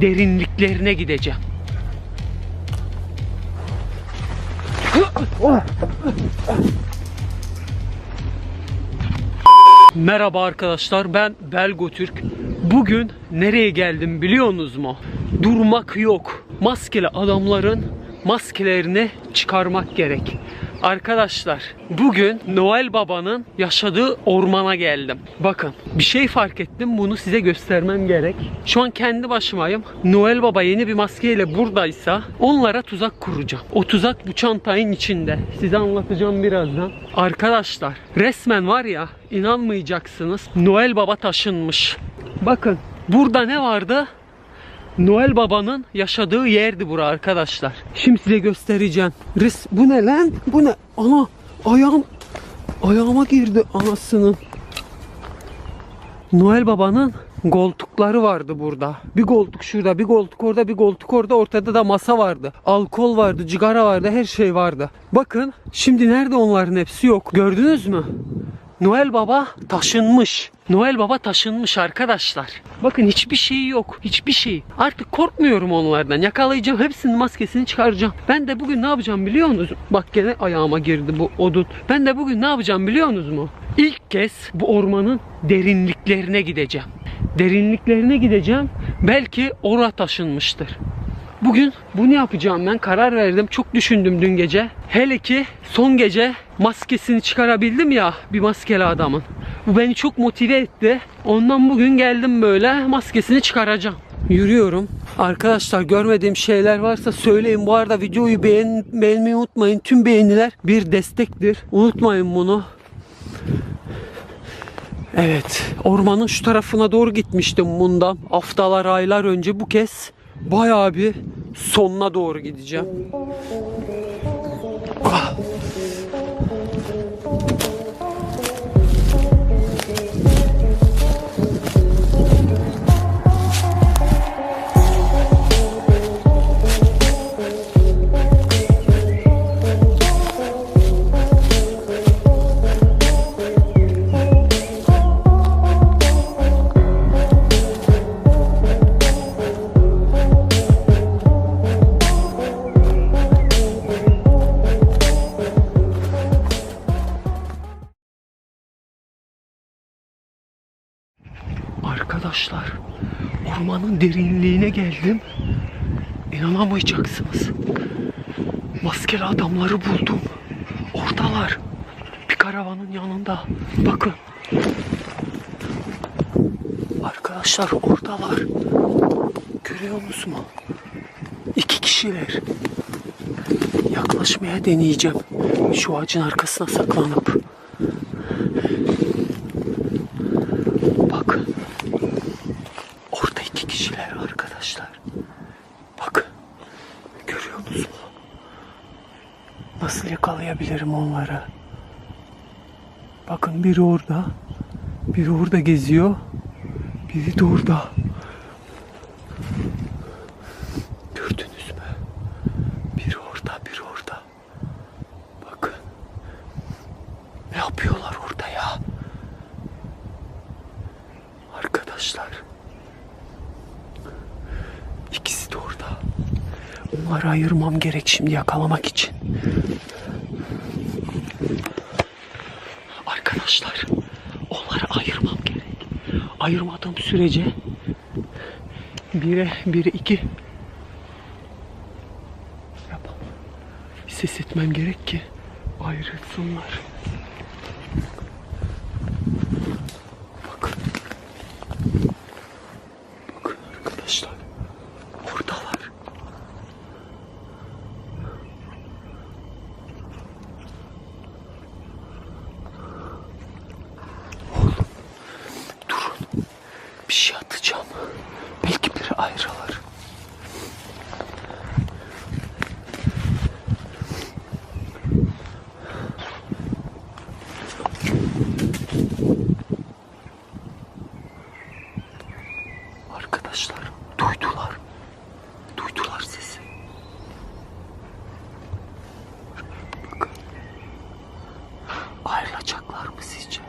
derinliklerine gideceğim. Merhaba arkadaşlar ben Belgo Türk. Bugün nereye geldim biliyorsunuz mu? Durmak yok. Maskeli adamların maskelerini çıkarmak gerek. Arkadaşlar bugün Noel Baba'nın yaşadığı ormana geldim. Bakın bir şey fark ettim bunu size göstermem gerek. Şu an kendi başımayım. Noel Baba yeni bir maskeyle buradaysa onlara tuzak kuracağım. O tuzak bu çantanın içinde. Size anlatacağım birazdan. Arkadaşlar resmen var ya inanmayacaksınız. Noel Baba taşınmış. Bakın burada ne vardı? Noel Baba'nın yaşadığı yerdi bura arkadaşlar. Şimdi size göstereceğim. Res bu ne lan? Bu ne? Ana ayağım ayağıma girdi anasının. Noel Baba'nın koltukları vardı burada. Bir koltuk şurada, bir koltuk orada, bir koltuk orada. Ortada da masa vardı. Alkol vardı, cigara vardı, her şey vardı. Bakın şimdi nerede onların hepsi yok. Gördünüz mü? Noel Baba taşınmış. Noel Baba taşınmış arkadaşlar. Bakın hiçbir şey yok. Hiçbir şey. Artık korkmuyorum onlardan. Yakalayacağım. Hepsinin maskesini çıkaracağım. Ben de bugün ne yapacağım biliyor musunuz? Bak gene ayağıma girdi bu odun. Ben de bugün ne yapacağım biliyor musunuz mu? İlk kez bu ormanın derinliklerine gideceğim. Derinliklerine gideceğim. Belki ora taşınmıştır. Bugün bunu yapacağım ben karar verdim. Çok düşündüm dün gece. Hele ki son gece maskesini çıkarabildim ya bir maskeli adamın. Bu beni çok motive etti. Ondan bugün geldim böyle maskesini çıkaracağım. Yürüyorum. Arkadaşlar görmediğim şeyler varsa söyleyin. Bu arada videoyu beğen, beğenmeyi unutmayın. Tüm beğeniler bir destektir. Unutmayın bunu. Evet, ormanın şu tarafına doğru gitmiştim bundan haftalar, aylar önce. Bu kez bayağı bir sonuna doğru gideceğim. Ah. Arkadaşlar, ormanın derinliğine geldim. İnanamayacaksınız. Maskeli adamları buldum. Oradalar. Bir karavanın yanında. Bakın. Arkadaşlar oradalar. Görüyor musunuz? İki kişiler. Yaklaşmaya deneyeceğim. Şu ağacın arkasına saklanıp. Bakın. Orada iki kişiler arkadaşlar. Bakın. Görüyor musunuz? Nasıl yakalayabilirim onları? Bakın biri orada. Biri orada geziyor. Biri de orada. Gördünüz mü? Biri orada, biri orada. Bakın. Ne yapıyorlar orada ya? Arkadaşlar. İkisi de orada. Onları ayırmam gerek şimdi yakalamak için. Arkadaşlar. Onları ayırmam gerek. Ayırmadığım sürece bire, bire iki yapamam. Ses etmem gerek ki ayrılsınlar. Bakın. Bakın arkadaşlar. Oradalar. Oğlum. Durun. Bir şey atacağım. Belki biri ayrılır. Arkadaşlar duydular. Duydular sesi. Bakın. Ayrılacaklar mı sizce?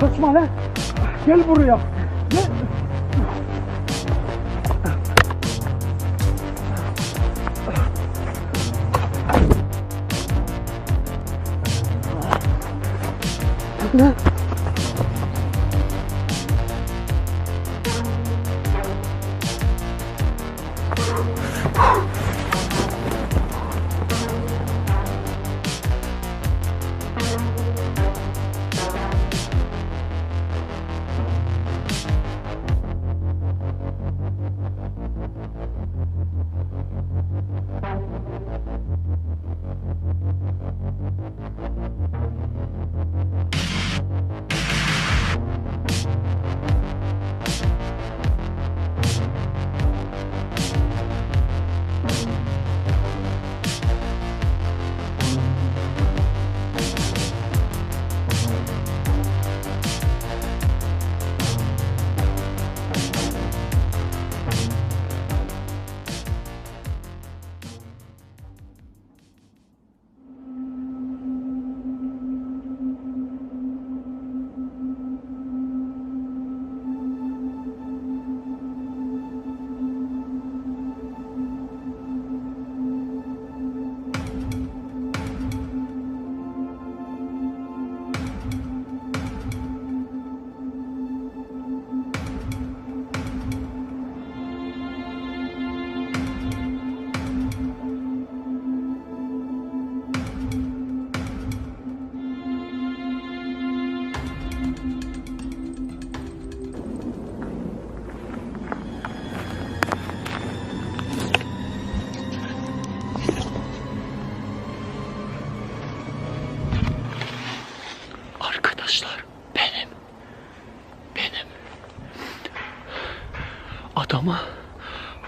Kaçma lan. Gel buraya. Gel. Lan. Arkadaşlar adamı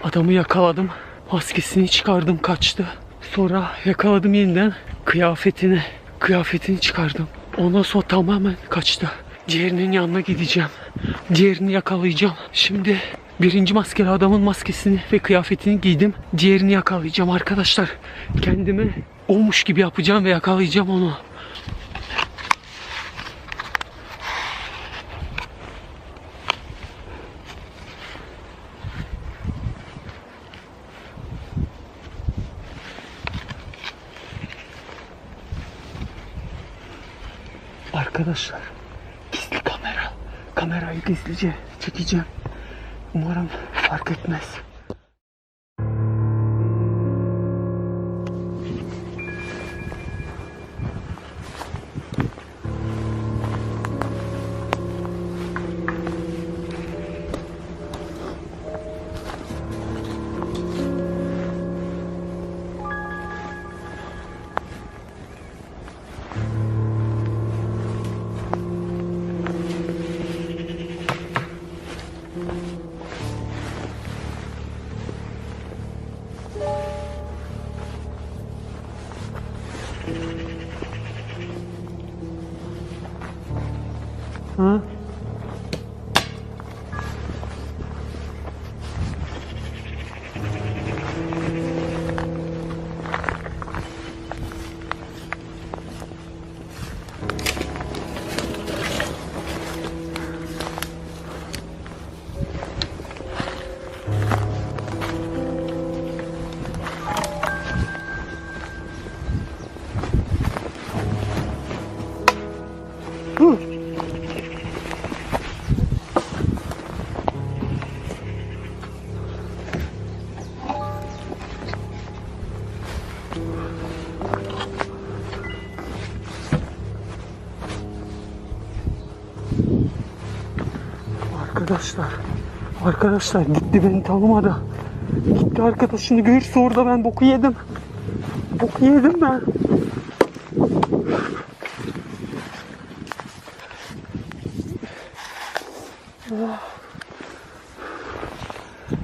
adamı yakaladım. Maskesini çıkardım kaçtı. Sonra yakaladım yeniden kıyafetini kıyafetini çıkardım. Ondan sonra tamamen kaçtı. Diğerinin yanına gideceğim. Diğerini yakalayacağım. Şimdi birinci maskeli adamın maskesini ve kıyafetini giydim. Diğerini yakalayacağım arkadaşlar. Kendimi olmuş gibi yapacağım ve yakalayacağım onu. Arkadaşlar gizli kamera. Kamerayı gizlice çekeceğim. Umarım fark etmez. Huh? Arkadaşlar. Arkadaşlar gitti beni tanımadı. Gitti arkadaşını görürse orada ben boku yedim. Boku yedim ben.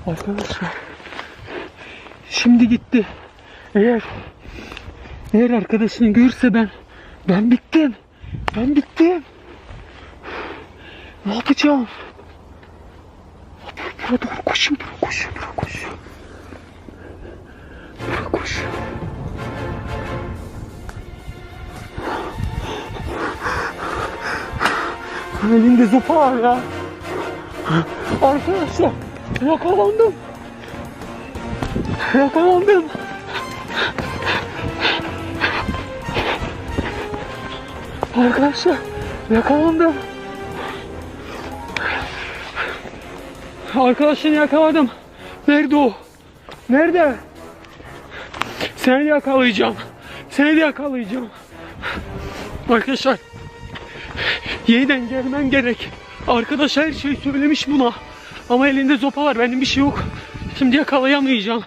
Arkadaşlar. Şimdi gitti. Eğer eğer arkadaşını görürse ben ben bittim. Ben bittim. Ne yapacağım? Bura doğru koşun, bura koşun, bura koşun. Bura koşun. Elinde sopa var ya. Arkadaşlar yakalandım. Yakalandım. Arkadaşlar yakalandım. Arkadaşını yakaladım. Nerede o? Nerede? Seni de yakalayacağım. Seni de yakalayacağım. Arkadaşlar yeniden gelmem gerek. Arkadaş her şeyi söylemiş buna. Ama elinde zopa var benim bir şey yok. Şimdi yakalayamayacağım.